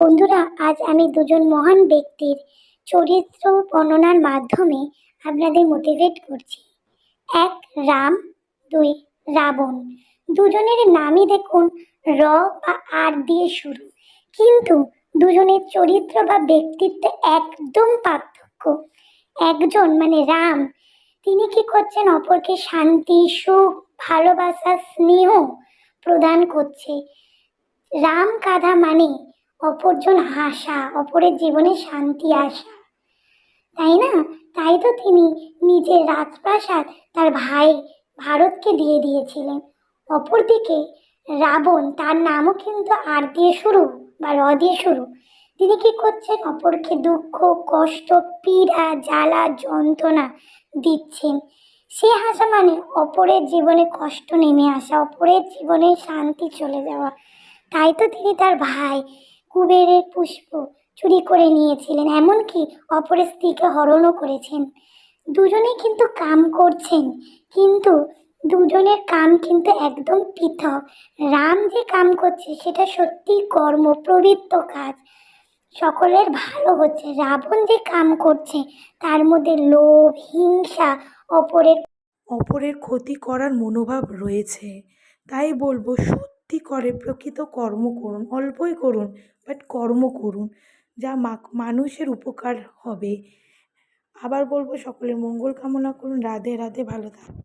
বন্ধুরা, আজ আমি দুজন মহান ব্যক্তির চরিত্র বর্ণনার মাধ্যমে আপনাদের মোটিভেট করছি। এক, রাম, দুই, রাবণ। দুজনের নামই দেখুন র বা আর দিয়ে শুরু। কিন্তু দুজনের চরিত্র বা ব্যক্তিত্ব একদম পার্থক্য। একজন মানে রাম, তিনি কি করছেন? অপরকে শান্তি, সুখ, ভালোবাসা, স্নেহ প্রদান করছে। রাম কাঁধা মানে অপরজন হাসা, অপরের জীবনে শান্তি আসা তাই না? তাই তো তিনি নিজের রাজপ্রাসাদ তার ভাই ভারতকে দিয়ে দিয়েছিলেন। অপরদিকে রাবণ তার নামও কিন্তু আর দিয়ে শুরু বা র দিয়ে শুরু। তিনি কি করছেন? অপরকে দুঃখ, কষ্ট, পীড়া, জ্বালা, যন্ত্রণা দিচ্ছেন। সে হাসা মানে অপরের জীবনে কষ্ট নেমে আসা, অপরের জীবনে শান্তি চলে যাওয়া। তাই তো তিনি তার ভাই কুবেরের পুষ্প চুরি করে নিয়েছিলেন, এমনকি অপরের স্ত্রীকে হরণও করেছেন। দুজনেই কিন্তু কাম করছেন, কিন্তু দুজনের কাম কিন্তু একদম পৃথক। রাম যে কাম করছে, সেটা সত্যিই কর্ম, প্রবৃত্ত কাজ। সকলের ভালো হচ্ছে। রাবণ যে কাম করছে, তার মধ্যে লোভ, হিংসা, অপরের অপরের ক্ষতি করার মনোভাব রয়েছে। তাই বলব সত্যি করে, প্রকৃত কর্ম করুন, অল্পই করুন বাট কর্ম করুন, যা মানুষের উপকার হবে। আবার বলব, সকলের মঙ্গল কামনা করুন, রাধে রাধে, ভালো থাকুন।